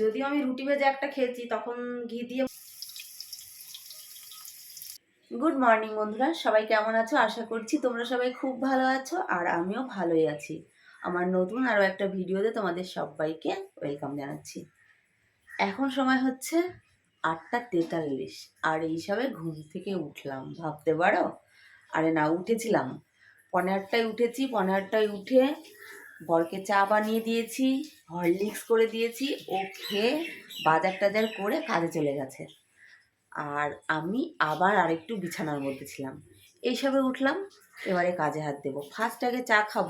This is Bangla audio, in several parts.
যদিও আমি রুটি ভেজে একটা খেয়েছি, তখন ঘি দিয়ে গুড মর্নিং বন্ধুরা। সবাই কেমন আছো? আশা করছি তোমরা সবাই খুব ভালো আছো আর আমিও ভালোই আছি। আমার নতুন আরও একটা ভিডিওতে তোমাদের সবাইকে ওয়েলকাম জানাচ্ছি। এখন সময় হচ্ছে আটটা তেতাল্লিশ, আর এই সবে ঘুম থেকে উঠলাম। ভাবতে পারো? আরে না, উঠেছিলাম। পনেরো আটটায় উঠেছি পনেরো আটটায় উঠে বরকে চা বানিয়ে দিয়েছি, হরলিক্স করে দিয়েছি, ও খেয়ে বাজার টাজার করে কাজে চলে গেছে। আর আমি আবার আরেকটু বিছানার মধ্যে ছিলাম। এইসবে উঠলাম, এবারে কাজে হাত দেবো। ফার্স্ট আগে চা খাব,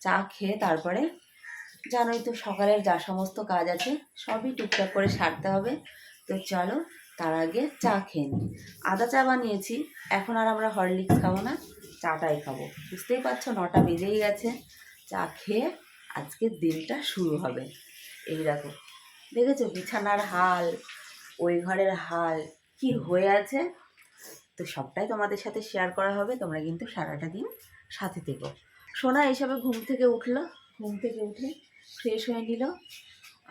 চা খেয়ে তারপরে জানোই তো সকালের যা সমস্ত কাজ আছে, সবই টুকটাক করে সারতে হবে। তো চলো, তার আগে চা খেয়ে নিই। আদা চা বানিয়েছি, এখন আর আমরা হরলিক্স খাব না, চাটাই খাব। বুঝতেই পারছ, নটা বেজেই গেছে। চা খেয়ে আজকের দিনটা শুরু হবে। এই দেখো, দেখেছ বিছানার হাল, ওই ঘরের হাল, কি হয়ে আছে? তো সবটাই তোমাদের সাথে শেয়ার করা হবে, তোমরা কিন্তু সারাটা দিন সাথে থেকো। সোনা এইসবে ঘুম থেকে উঠল, ঘুম থেকে উঠে ফ্রেশ হয়ে নিল।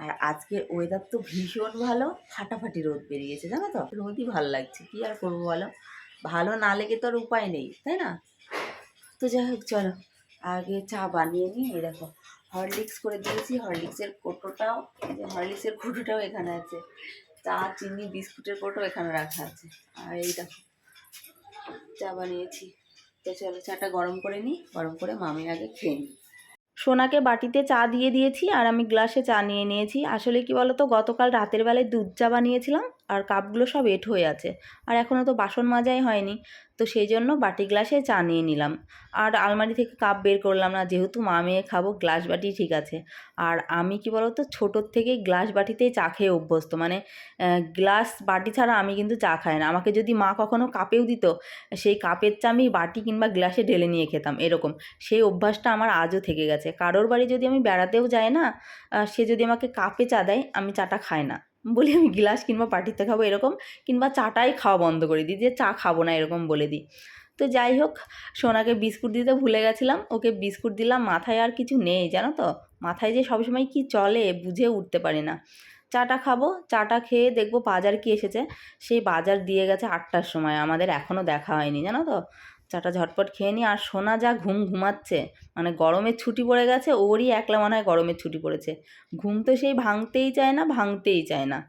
আর আজকে ওয়েদার তো ভীষণ ভালো, ফাটাফাটি রোদ বেরিয়েছে, জানো তো? রোদই ভালো লাগছে, কি আর করব বলো? ভালো না লেগে তো আর উপায় নেই, তাই না? তো যাই হোক, চলো। আগে চা বানিয়ে নিই, এই দেখো। হরলিক্স করে দিয়েছি, হরলিক্সের কোটোটাও হরলিক্সের কোটোটাও এখানে আছে। চা, চিনি, বিস্কুটের কোটো এখানে রাখা আছে। আর এই দেখো, চা বানিয়েছি। তো চলো, চাটা গরম করে নিই, গরম করে মামি আগে খেয়ে নিই। সোনাকে বাটিতে চা দিয়ে দিয়েছি, আর আমি গ্লাসে চা নিয়ে নিয়েছি। আসলে কি বলতো, গতকাল রাতের বেলায় দুধ চা বানিয়েছিলাম আর কাপগুলো সব এঁট হয়ে আছে। আর এখনও তো বাসন মাজাই হয়নি, তো সেই জন্য বাটি গ্লাসে চা নিয়ে নিলাম। আর আলমারি থেকে কাপ বের করলাম না, যেহেতু মা মেয়ে খাব, গ্লাস বাটি ঠিক আছে। আর আমি কি বলতো, ছোটোর থেকে গ্লাস বাটিতেই চা খেয়ে অভ্যস্ত। মানে গ্লাস বাটি ছাড়া আমি কিন্তু চা খাই না। আমাকে যদি মা কখনো কাপেও দিত, সেই কাপের চা আমি বাটি কিংবা গ্লাসে ঢেলে নিয়ে খেতাম, এরকম। সেই অভ্যাসটা আমার আজও থেকে গেছে। কারোর বাড়ি যদি আমি বেড়াতেও যাই না সে যদি আমাকে কাপে চা দেয়, আমি চাটা খাই না। বলি আমি গ্লাস কিংবা পাটিতে খাব এরকম, কিংবা চাটাই খাওয়া বন্ধ করে দিই, যে চা খাব না এরকম বলে দিই। তো যাই হোক, সোনাকে বিস্কুট দিতে ভুলে গেছিলাম, ওকে বিস্কুট দিলাম, মাথায় আর কিছু নেই, জানো তো? মাথায় যে সবসময় কি চলে বুঝে উঠতে পারি না। চাটা খাব, চাটা খেয়ে দেখব বাজার কি এসেছে। সেই বাজার দিয়ে গেছে আটটার সময়, আমাদের এখনও দেখা হয়নি, জানো তো? চাটা ঝটপট খেয়ে নিই আর সোনা যা ঘুম ঘুমাচ্ছে মানে গরমের ছুটি পড়ে গেছে, ওরই একলা মনে হয় গরমের ছুটি পড়েছে। ঘুম তো সেই ভাঙতেই চায় না, ভাঙতেই চায় না।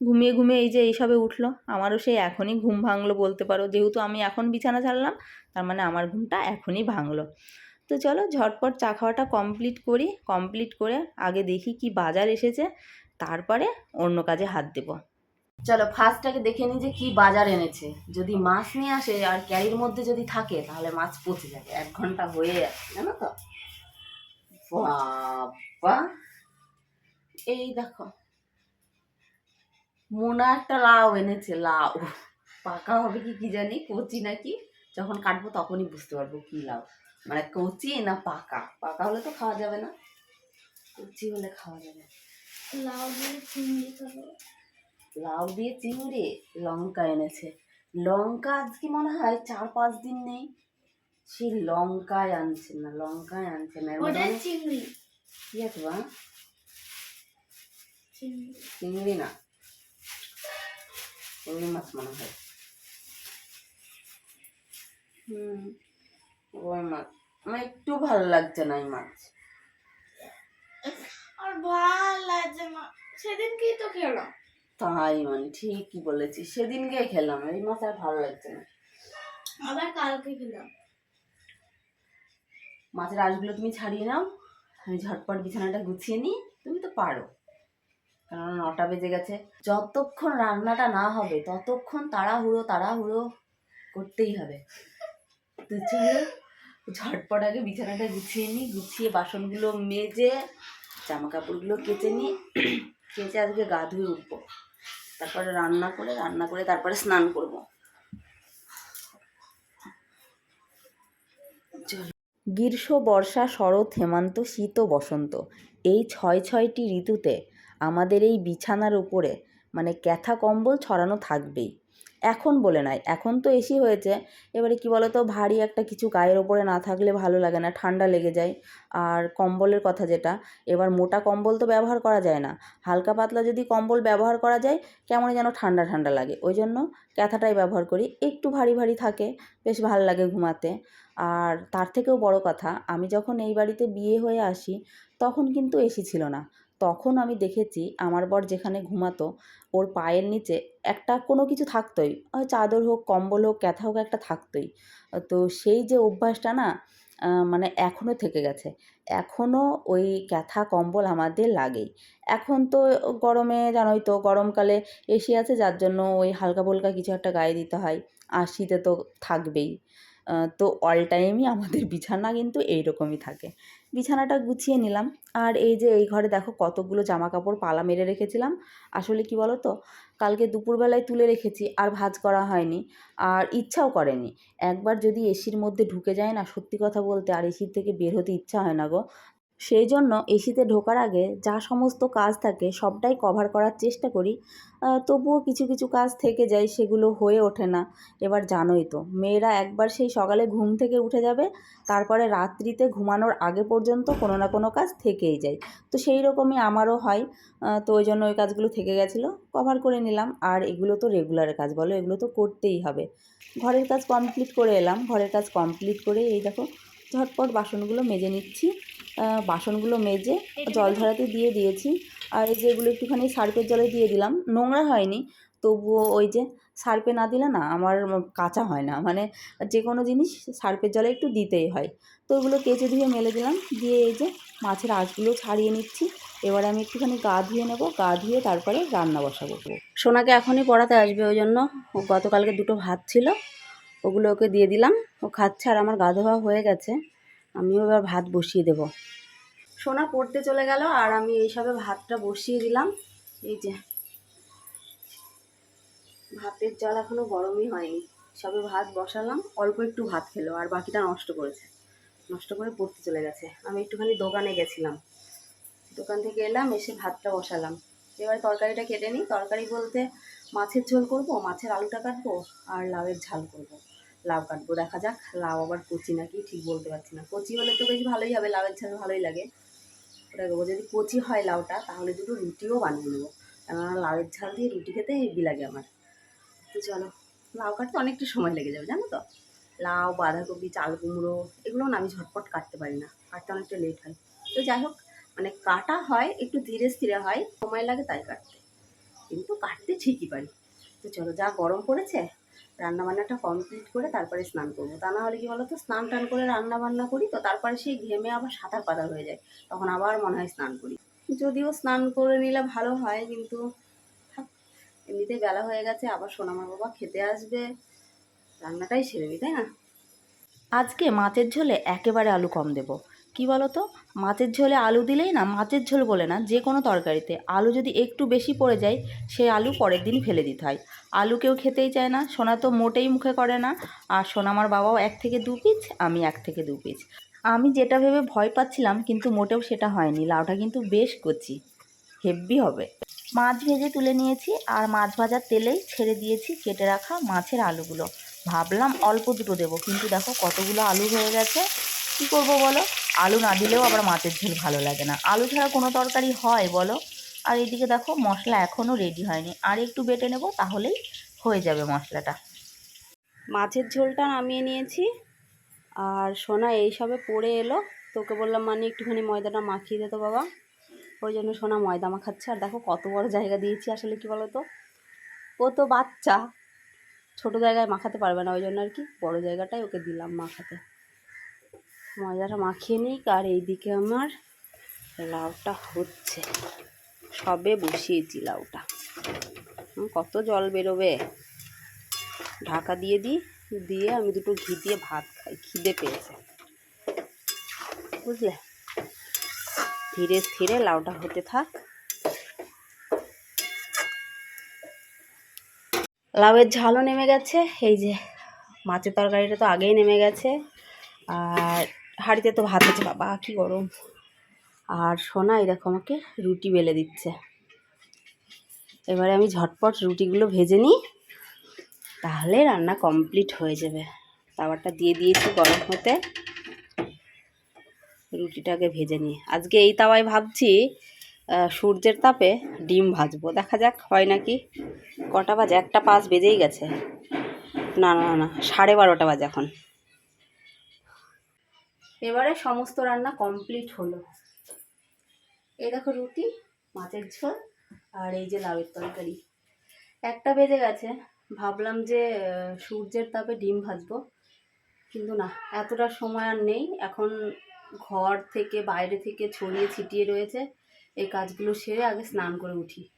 ঘুমিয়ে ঘুমিয়ে এই যে এইসবে উঠল, আমারও সেই এখনই ঘুম ভাঙলো বলতে পারো, যেহেতু আমি এখন বিছানা ছাড়লাম, তার মানে আমার ঘুমটা এখনই ভাঙলো। তো চলো ঝটপট চা খাওয়াটা কমপ্লিট করি, কমপ্লিট করে আগে দেখি কি বাজার এসেছে, তারপরে অন্য কাজে হাত দেবো। চলো ফার্স্ট আগে দেখে নিই যে কি বাজার এনেছে। যদি মাছ নিয়ে আসে আর ক্যারির মধ্যে যদি থাকে, তাহলে মাছ পচে যাবে। এক ঘণ্টা হয়ে যাচ্ছে, জানো তো? বাবা! এই দেখো। মোনা একটা লাউ এনেছে, লাউ। পাকা হবে কি কি জানি, কচি নাকি? যখন কাটবো তখনই বুঝতে পারব কি লাউ। মানে কচি না পাকা। পাকা হলে তো খাওয়া যাবে না। কচি হলে খাওয়া যাবে লাউ খাব। লাউ দিয়ে চিংড়ি লঙ্কা এনেছে। লঙ্কা আজকে মনে হয় চার পাঁচ দিন নেই। সেই লঙ্কায় আনছে না লঙ্কায় আনছে না। অনেক- চিংড়ি। কি আছে বা চিংড়ি না। চিংড়ি মাছ মনে হয়। হুম। ওই মাছ। আমার একটু ভালো লাগছে না এই মাছ। আর ভালো লাগছে না। সেদিনকেই তো খেলাম। তাই মানে ঠিকই বলেছি সেদিন গিয়ে খেলাম এই মাছ আর ভালো লাগছে না। আবার কালকে খেলাম। মাছের আঁশগুলো তুমি ছাড়িয়ে নাও আমি ঝটপট বিছানাটা গুছিয়ে নিই তুমি তো পারো। কারণ নটা বেজে গেছে। যতক্ষণ রান্নাটা না হবে ততক্ষণ তাড়াহুড়ো তাড়াহুড়ো করতেই হবে। তো চলো ঝটপট আগে বিছানাটা গুছিয়ে নিই গুছিয়ে বাসনগুলো মেজে জামা কাপড়গুলো কেচে নিই। কেচে আজকে গা ধুয়ে উঠবো। তারপরে রান্না করে রান্না করে তারপরে স্নান করব। গ্রীষ্ম, বর্ষা, শরৎ, হেমন্ত, শীত ও বসন্ত। এই ছয় ছয়টি ঋতুতে আমাদের এই বিছানার উপরে মানে ক্যাথা কম্বল ছড়ানো থাকবেই। এখন বলে নাই। এখন তো এসি হয়েছে। এবারে কি বলতো, ভারী একটা কিছু গায়ের ওপরে না থাকলে ভালো লাগে না, ঠান্ডা লেগে যায়। আর কম্বলের কথা যেটা, এবার মোটা কম্বল তো ব্যবহার করা যায় না। হালকা পাতলা যদি কম্বল ব্যবহার করা যায়, কেমন যেন ঠান্ডা ঠান্ডা লাগে। ওই জন্য ক্যাথাটাই ব্যবহার করি। একটু ভারী ভারী থাকে, বেশ ভালো লাগে ঘুমাতে। আর তার থেকেও বড় কথা, আমি যখন এই বাড়িতে বিয়ে হয়ে আসি, তখন কিন্তু এসি ছিল না। তখন আমি দেখেছি আমার বর যেখানে ঘুমাতো, ওর পায়ের নিচে একটা কোনো কিছু থাকতোই। চাদর হোক, কম্বল হোক, ক্যাথা হোক, একটা থাকতোই। তো সেই যে অভ্যাসটা না মানে এখনও থেকে গেছে। এখনও ওই ক্যাথা, কম্বল আমাদের লাগেই। এখন তো গরমে জানোই তো, গরমকালে এসি আছে, যার জন্য ওই হালকা ফুলকা কিছু একটা গায়ে দিতে হয়। আর শীতে তো থাকবেই। তো অল টাইমই আমাদের বিছানা কিন্তু এইরকমই থাকে। বিছানাটা গুছিয়ে নিলাম। আর এই যে এই ঘরে দেখো কতগুলো জামা কাপড় পালা মেরে রেখেছিলাম। আসলে কি বলো তো কালকে দুপুরবেলায় তুলে রেখেছি, আর ভাজ করা হয়নি। আর ইচ্ছাও করেনি। একবার যদি এসির মধ্যে ঢুকে যায় না, সত্যি কথা বলতে আর এসির থেকে বের হতে ইচ্ছা হয় না গো। সেই জন্য এসিতে ঢোকার আগে যা সমস্ত কাজ থাকে সবটাই কভার করার চেষ্টা করি। তবুও কিছু কিছু কাজ থেকে যায় সেগুলো হয়ে ওঠে না। এবার জানোই তো, মেয়েরা একবার সেই সকালে ঘুম থেকে উঠে যাবে, তারপরে রাত্রিতে ঘুমানোর আগে পর্যন্ত কোনো না কোনো কাজ থেকেই যায়। তো সেই রকমই আমারও হয়। তো ওই জন্য ওই কাজগুলো থেকে গেছিল কভার করে নিলাম। আর এগুলো তো রেগুলার কাজ বলো, এগুলো তো করতেই হবে। ঘরের কাজ কমপ্লিট করে এলাম। ঘরের কাজ কমপ্লিট করে এই দেখো, ঝটপট বাসনগুলো মেজে নিচ্ছি। বাসনগুলো মেজে জল ঝরাতে দিয়ে দিয়েছি। আর এই যে এগুলো একটুখানি সার্ফের জলে দিয়ে দিলাম। নোংরা হয়নি তবুও ওই যে সার্পে না দিলে না আমার কাঁচা হয় না। মানে যে কোনো জিনিস সার্পের জলে একটু দিতেই হয়। তো ওগুলো কেচে ধুয়ে মেলে দিলাম। দিয়ে এই যে মাছের আঁশগুলো ছাড়িয়ে নিচ্ছি। এবারে আমি একটুখানি গা ধুয়ে নেব। গা ধুয়ে তারপরে রান্না বসাবো। সোনাকে এখনই পড়াতে আসবে ওই জন্য। ও গতকালকে দুটো ভাত ছিল। ওগুলো ওকে দিয়ে দিলাম। ও খাচ্ছে আর আমার গা ধোয়া হয়ে গেছে। আমিও এবার ভাত বসিয়ে দেব। সোনা পড়তে চলে গেল আর আমি এইসবে ভাতটা বসিয়ে দিলাম। এই যে, ভাতের জল এখনও গরমই হয়নি। সবে ভাত বসালাম, অল্প একটু ভাত খেলো আর বাকিটা নষ্ট করেছে। নষ্ট করে পড়তে চলে গেছে। আমি একটুখানি দোকানে গেছিলাম। দোকান থেকে এলাম, এসে ভাতটা বসালাম। এবার তরকারিটা কেটে নিই। তরকারি বলতে মাছের ঝোল করব, মাছের আলুটা কাটবো আর লাউয়ের ঝাল করব। লাউ কাটবো, দেখা যাক, লাউ আবার কচি নাকি, ঠিক বলতে পারছি না। কচি হলে তো বেশ ভালোই হবে, লাউয়ের ঝাল ভালোই লাগে। ওটা যদি কচি হয় লাউটা, তাহলে দুটো রুটিও বানিয়ে নেব। কেননা লাউয়ের ঝাল দিয়ে রুটি খেতে হেভি লাগে আমার। তো চলো, লাউ কাটতে অনেকটা সময় লেগে যাবে, জানো তো? লাউ, বাঁধাকপি, চাল কুমড়ো এগুলো না আমি ঝটপট কাটতে পারি না, কাটতে অনেকটা লেট হয়। তো যাই হোক মানে কাটা হয়, একটু ধীরে স্থিরে হয়, সময় লাগে তাই কাটতে। কিন্তু কাটতে ঠিকই পারি। তো চলো, যা গরম পড়েছে রান্না বান্নাটা কমপ্লিট করে তারপরে স্নান করব। তা না হলে কি বলতো? স্নান টান করে রান্না বান্না করি, তো তারপরে সেই ঘেমে আবার সাঁতার পাতা হয়ে যায়। তখন আবার মনে হয় স্নান করি। যদিও স্নান করে নিলে ভালো হয়, কিন্তু থাক এমনিতেই বেলা হয়ে গেছে, আবার সোনামার বাবা খেতে আসবে। রান্নাটাই সেরে তাই না? আজকে মাছের ঝোলে একেবারে আলু কম দেব। কি বলো তো মাছের ঝোলে আলু দিলেই না, মাছের ঝোল বলে না, যে কোনো তরকারিতে। আলু যদি একটু বেশি পড়ে যায় সেই আলু পরের দিন ফেলে দিতে হয়। আলু কেউ খেতেই চায় না, সোনা তো মোটেই মুখে করে না, আর সোনা আমার বাবাও এক থেকে দু পিস, আমি এক থেকে দু পিস। আমি যেটা ভেবে ভয় পাচ্ছিলাম, কিন্তু মোটেও সেটা হয়নি। লাউটা কিন্তু বেশ কচি হেভি হবে। মাছ ভেজে তুলে নিয়েছি, আর মাছ ভাজার তেলেই ছেড়ে দিয়েছি, কেটে রাখা মাছের আলুগুলো। ভাবলাম অল্প দুটো দেবো, কিন্তু দেখো কতগুলো আলু হয়ে গেছে। কী করব বলো? আলু না দিলেও আবার মাছের ঝোল ভালো লাগে না। আলু ছাড়া কোনো তরকারি হয় বলো? আর এদিকে দেখো, মশলা এখনও রেডি হয়নি। আর একটু বেটে নেব তাহলেই হয়ে যাবে মশলাটা। মাছের ঝোলটা নামিয়ে নিয়েছি। আর সোনা এইসবে পড়ে এলো। তোকে বললাম মানে একটুখানি ময়দাটা মাখিয়ে দে তো বাবা। ওই জন্য সোনা ময়দা মাখাচ্ছে। আর দেখো, কত বড় জায়গা দিয়েছি আসলে কি বলো তো ও তো বাচ্চা। ছোটো জায়গায় মাখাতে পারবে না, ওই জন্য আর কি। বড় জায়গাটাই ওকে দিলাম মাখাতে। ময়দাটা মাখিয়ে নিই আর এইদিকে আমার লাউটা হচ্ছে। সবে বসিয়েছি লাউটা। কত জল বেরোবে? ঢাকা দিয়ে দিই, দিয়ে আমি দুটো ঘি দিয়ে ভাত খাই, খিদে পেয়েছে। বুঝলে? ধীরে স্থিরে লাউটা হতে থাক। লাউয়ের ঝালও নেমে গেছে, এই যে মাছের তরকারিটা তো আগেই নেমে গেছে। আর হাঁড়িতে তো ভাত হচ্ছে বাবা, কি গরম। আর সোনা এরকম আমাকে রুটি বেলে দিচ্ছে। এবারে আমি ঝটপট রুটিগুলো ভেজে নিই, তাহলে রান্না কমপ্লিট হয়ে যাবে। তাওয়াটা দিয়ে দিয়েছি গরম হতে। রুটিটাকে ভেজে নিই। আজকে এই তাওয়ায় ভাবছি সূর্যের তাপে ডিম ভাজবো। দেখা যাক, হয় নাকি কটা বাজে? একটা পাঁচ বেজেই গেছে। না না না, সাড়ে বারোটা বাজে এখন। এবারে সমস্ত রান্না কমপ্লিট হলো। এই দেখো রুটি, মাছের ঝোল আর এই যে লাউয়ের তরকারি। একটা বেজে গেছে। ভাবলাম যে সূর্যের তাপে ডিম ভাজবো। কিন্তু না, এতটা সময় আর নেই। এখন ঘর থেকে, বাইরে থেকে ছড়িয়ে ছিটিয়ে রয়েছে। এই কাজগুলো সেরে আগে স্নান করে উঠি।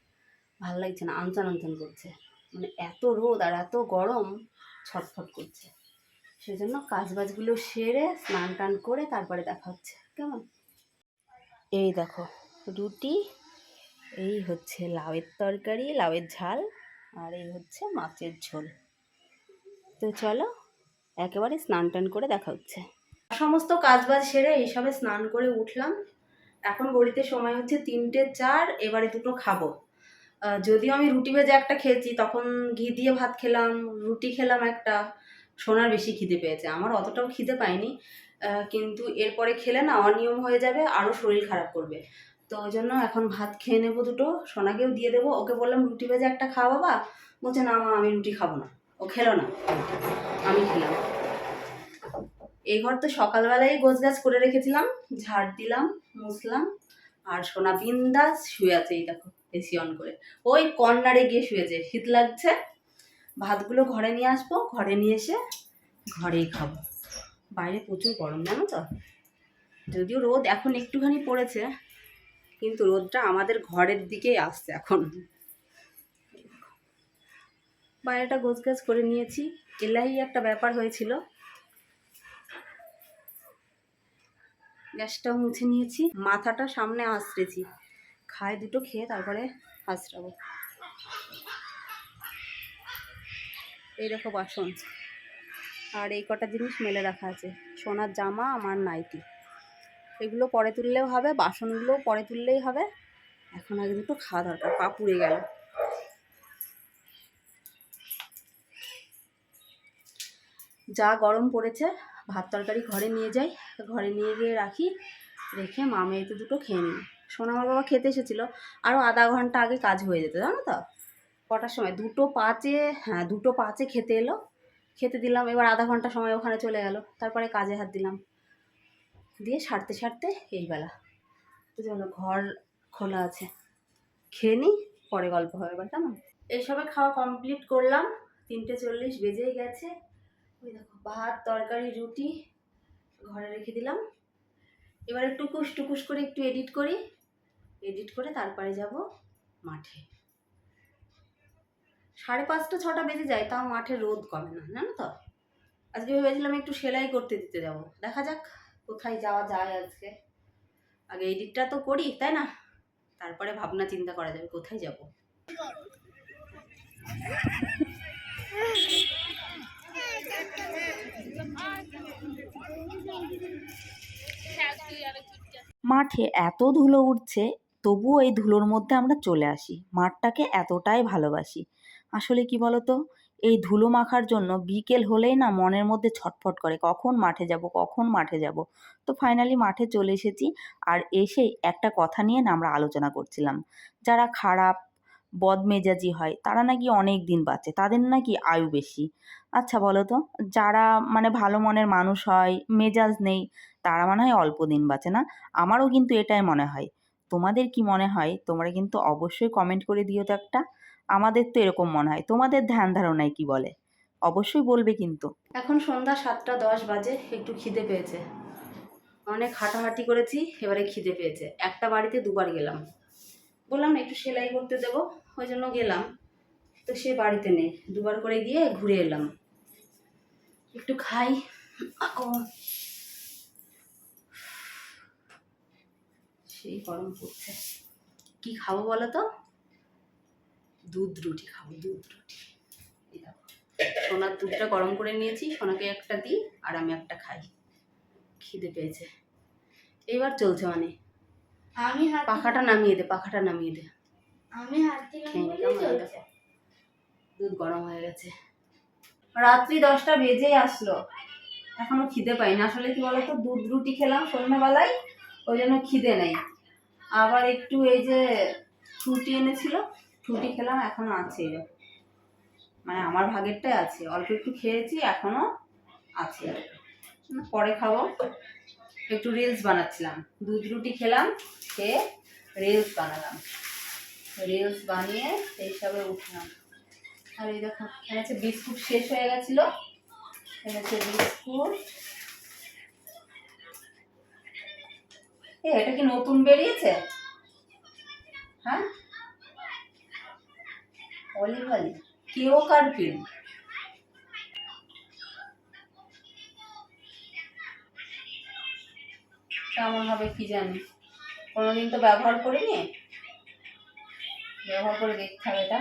ভালো লাগছে না, আনচান আনচান করছে। মানে এত রোদ আর এত গরম, ছটফট করছে। সেজন্য কাজ বাজগুলো সেরে স্নান টান করে তারপরে দেখা হচ্ছে, কেমন? এই দেখো, রুটি, এই হচ্ছে লাউয়ের তরকারি, লাউয়ের ঝাল, আর এই হচ্ছে মাছের ঝোল। তো চলো, একেবারে স্নান টান করে দেখা হচ্ছে। সমস্ত কাজ বাজ সেরে এইসবে স্নান করে উঠলাম। এখন গড়িতে সময় হচ্ছে তিনটে চার, এবারে দুটো খাব। যদিও আমি রুটি ভেজে একটা খেয়েছি, তখন ঘি দিয়ে ভাত খেলাম, রুটি খেলাম একটা সোনার বেশি খিদে পেয়েছে। আমার অতটাও খিদে আহ, কিন্তু এরপরে খেলে না অনিয়ম হয়ে যাবে আরও শরীর খারাপ করবে। তো ওই জন্য এখন ভাত খেয়ে নেব দুটো সোনাকেও দিয়ে দেবো। ওকে বললাম রুটি ভেজে একটা খাওয়া বাবা। বলছে না মা আমি রুটি খাব না। ও খেলো না। আমি খেলাম। এই ঘর তো সকালবেলায় গোছগাছ করে রেখেছিলাম ঝাড় দিলাম মুছলাম আর সোনা বিন্দাস শুয়ে আছে এই দেখো এসি অন করে। ওই কর্নারে গিয়ে শুয়েছে শীত লাগছে। ভাতগুলো ঘরে নিয়ে আসব, ঘরে নিয়ে এসে ঘরেই খাব। বাইরে প্রচুর গরম, জানো তো? যদিও রোদ এখন একটুখানি পড়েছে, কিন্তু রোদটা আমাদের ঘরের দিকেই আসছে এখন। বাইরেটা গোছগাছ করে নিয়েছি এলাই একটা ব্যাপার হয়েছিল। গ্যাসটাও মুছে নিয়েছি, মাথাটা সামনে আঁচড়েছি। খায় দুটো, খেয়ে তারপরে আঁচড়াবো। এই দেখো বাসন আর এই কটা জিনিস মেলে রাখা আছে। সোনার জামা, আমার নাইটি। এগুলো পরে তুললেও হবে, বাসনগুলো পরে তুললেই হবে। এখন আগে দুটো খাওয়া দরকার, পা পুড়ে গেল। যা গরম পড়েছে, ভাত তরকারি ঘরে নিয়ে যাই। ঘরে নিয়ে গিয়ে রাখি, রেখে মা মেয়েতে দুটো খেয়ে নিই। সোনা আমার বাবা খেতে এসেছিল। আরও আধা ঘণ্টা আগে কাজ হয়ে যেত, জানো তো? কটার সময়? দুটো পাঁচে হ্যাঁ দুটো পাঁচে খেতে এলো। খেতে দিলাম, এবার আধা ঘণ্টা সময় ওখানে চলে গেল। তারপরে কাজে হাত দিলাম। দিয়ে সারতে সারতে এই বেলা। তো চলো, ঘর খোলা আছে। খেয়ে নিই, পরে গল্প হবে, এবার কেমন? এইসবে খাওয়া কমপ্লিট করলাম। তিনটে চল্লিশ বেজেই গেছে। ওই দেখো, ভাত, তরকারি, রুটি ঘরে রেখে দিলাম। এবারে টুকুস টুকুস করে একটু এডিট করি। এডিট করে তারপরে যাব মাঠে। সাড়ে পাঁচটা, ছটা বেজে যায়, তাও মাঠে রোদ কমে না, জানো তো? আজকে ভেবেছিলাম একটু সেলাই করতে দিতে যাব। দেখা যাক কোথায় যাওয়া যায় আজকে। আগে এডিটটা তো করি, তাই না? তারপরে ভাবনা চিন্তা করা যাবে, কোথায় যাব? মাঠে এত ধুলো উঠছে, তবুও এই ধুলোর মধ্যে আমরা চলে আসি। মাঠটাকে এতটাই ভালোবাসি। আসলে কি বলতো? এই ধুলো মাখার জন্য বিকেল হলেই না মনের মধ্যে ছটফট করে, কখন মাঠে যাব, কখন মাঠে যাব? তো ফাইনালি মাঠে চলে এসেছি আর এসেই একটা কথা নিয়ে না আমরা আলোচনা করছিলাম। যারা খারাপ, বদমেজাজি হয়, তারা নাকি অনেক দিন বাঁচে, তাদের নাকি আয়ু বেশি। আচ্ছা বলো তো যারা মানে ভালো মনের মানুষ হয়, মেজাজ নেই, তারা মনে হয় অল্প দিন বাঁচে না। আমারও কিন্তু এটাই মনে হয়। তোমাদের কি মনে হয়? তোমরা কিন্তু অবশ্যই কমেন্ট করে দিও তো একটা। আমাদের তো এরকম মনে হয়। তোমাদের ধ্যান ধারণায় কি বলে? অবশ্যই বলবে কিন্তু। এখন সন্ধ্যা সাতটা দশ বাজে, একটু খিদে পেয়েছে। অনেক হাঁটাহাঁটি করেছি, এবারে খিদে পেয়েছে। একটা বাড়িতে দুবার গেলাম। বললাম একটু সেলাই করতে দেবো, ওই জন্য গেলাম। তো সে বাড়িতে নেই। দুবার করে গিয়ে ঘুরে এলাম। একটু খাই। সেই গরম পড়ছে। কি খাব বলো তো? দুধ রুটি খাব দুধ রুটি। সোনার দুধটা গরম করে নিয়েছি সোনাকে একটা দিই আর আমি একটা খাই। খিদে পেয়েছে। এইবার চলছে মানে। আমি পাখাটা নামিয়ে দে পাখাটা নামিয়ে দে। আমি। দুধ গরম হয়ে গেছে। রাত্রি দশটা বেজেই আসলো। এখনও খিদে পাইনি। আসলে কি বলতো দুধ রুটি খেলাম সন্ধ্যাবেলায় ওই জন্য খিদে নেই। আবার একটু এই যে ফ্রুটি এনেছিল ফ্রুটি খেলাম, এখনও আছে মানে আমার ভাগেরটাই আছে। অল্প একটু খেয়েছি, এখনও আছে। পরে খাব। একটু রিলস বানাচ্ছিলাম। দুধ রুটি খেলাম, খেয়ে রিলস বানালাম। রিলস বানিয়ে সেই হিসাবে উঠলাম। আর এই দেখো এখানে হচ্ছে বিস্কুট, শেষ হয়ে গেছিল। এখানে হচ্ছে বিস্কুট এটা কি নতুন বেরিয়েছে? হ্যাঁ? অলিভ অলিভ কেও কার্পিন কেমন হবে কি জানি। কোনোদিন তো ব্যবহার করিনি ব্যবহার করে দেখতে হবে এটা।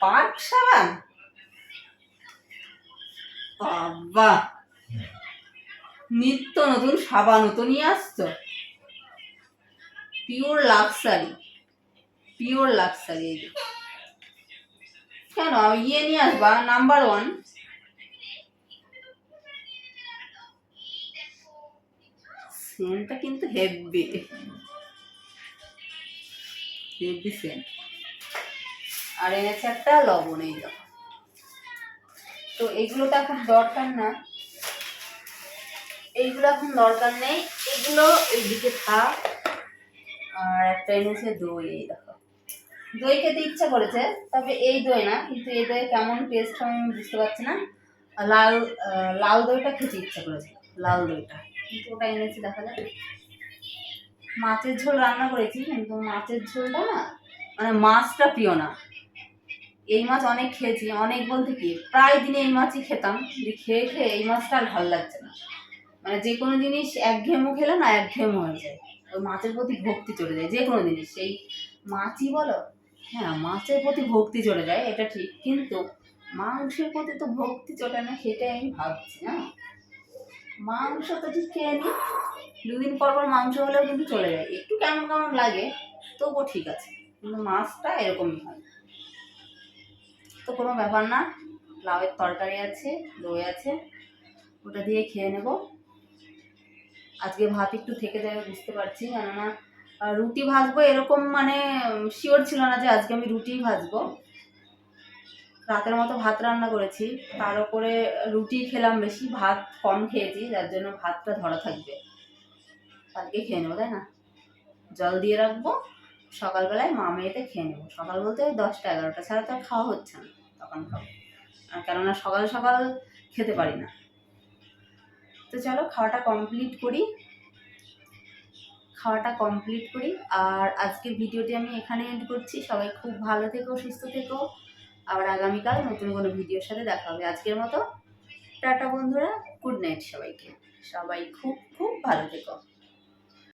পার্ক সাবান বাবা নিত্য নতুন সাবানও তো নিয়ে আসছো? পিওর লাক্সারি পিওর লাক্সারি এই কেন ইয়ে নিয়ে আসবা? নাম্বার ওয়ান সেন্টটা কিন্তু হেভি হেভি সেন্ট আর এনেছে একটা লবণ এই তো এগুলো তো এখন দরকার না। এইগুলো এখন দরকার নেই। এগুলো এইদিকে থাক। আর একটা এনেছে দই এই দেখো। দই খেতে ইচ্ছা করেছে, তবে এই দই না, কিন্তু এই দই কেমন টেস্ট আমি বুঝতে পারছি না। লাল লাল দইটা খেতে ইচ্ছা করেছে, লাল দইটা। কিন্তু ওটা এনেছি, দেখা যাক। মাছের ঝোল রান্না করেছি, কিন্তু মাছের ঝোলটা না মানে মাছটা প্রিয় না। এই মাছ অনেক খেয়েছি, অনেক বলতে কি, প্রায় দিনে এই মাছই খেতাম খেয়ে খেয়ে এই মাছটা আর ভালো লাগছে না। মানে যে কোনো জিনিস একঘেয়েমো খেলে না, একঘেয়েমো হয়ে যায়। মাছের প্রতি ভক্তি চলে যায়, যে কোনো জিনিস। সেই মাছই বলো হ্যাঁ মাছের প্রতি ভক্তি চলে যায়, এটা ঠিক। কিন্তু মাংসের প্রতি তো ভক্তি চলে না, সেটাই আমি ভাবছি না মাংস তো ঠিক খেয়ে নি। দুদিন পর পর মাংস হলেও কিন্তু চলে যায়। একটু কেমন কেমন লাগে, তবুও ঠিক আছে। কিন্তু মাছটা এরকমই হয়। তো কোনো ব্যাপার না, লাউয়ের তরকারি আছে, দই আছে, ওটা দিয়ে খেয়ে নেব। আজকে ভাত একটু থেকে যাবে বুঝতে পারছি। কেননা রুটি ভাজবো এরকম মানে শিওর ছিল না যে আজকে আমি রুটি ভাজবো। রাতের মতো ভাত রান্না করেছি। তার উপরে রুটি খেলাম বেশি, ভাত কম খেয়েছি, যার জন্য ভাতটা ধরা থাকবে। কালকে খেয়ে নেব, তাই না? জল দিয়ে রাখব, সকালবেলায় মা মেয়েতে খেয়ে নেব। সকাল বলতে ওই দশটা, এগারোটা ছাড়া তো খাওয়া হচ্ছে না, তখন খাব। কেননা সকাল সকাল খেতে পারি না। তো চলো খাওয়াটা কমপ্লিট করি। খাওয়াটা কমপ্লিট করি। আর আজকের ভিডিওটি আমি এখানে এন্ড করছি। সবাই খুব ভালো থেকো, সুস্থ থেকো। আবার আগামীকাল নতুন কোনো ভিডিওর সাথে দেখা হবে। আজকের মতো টাটা বন্ধুরা গুড নাইট সবাইকে। সবাই খুব খুব ভালো থেকো।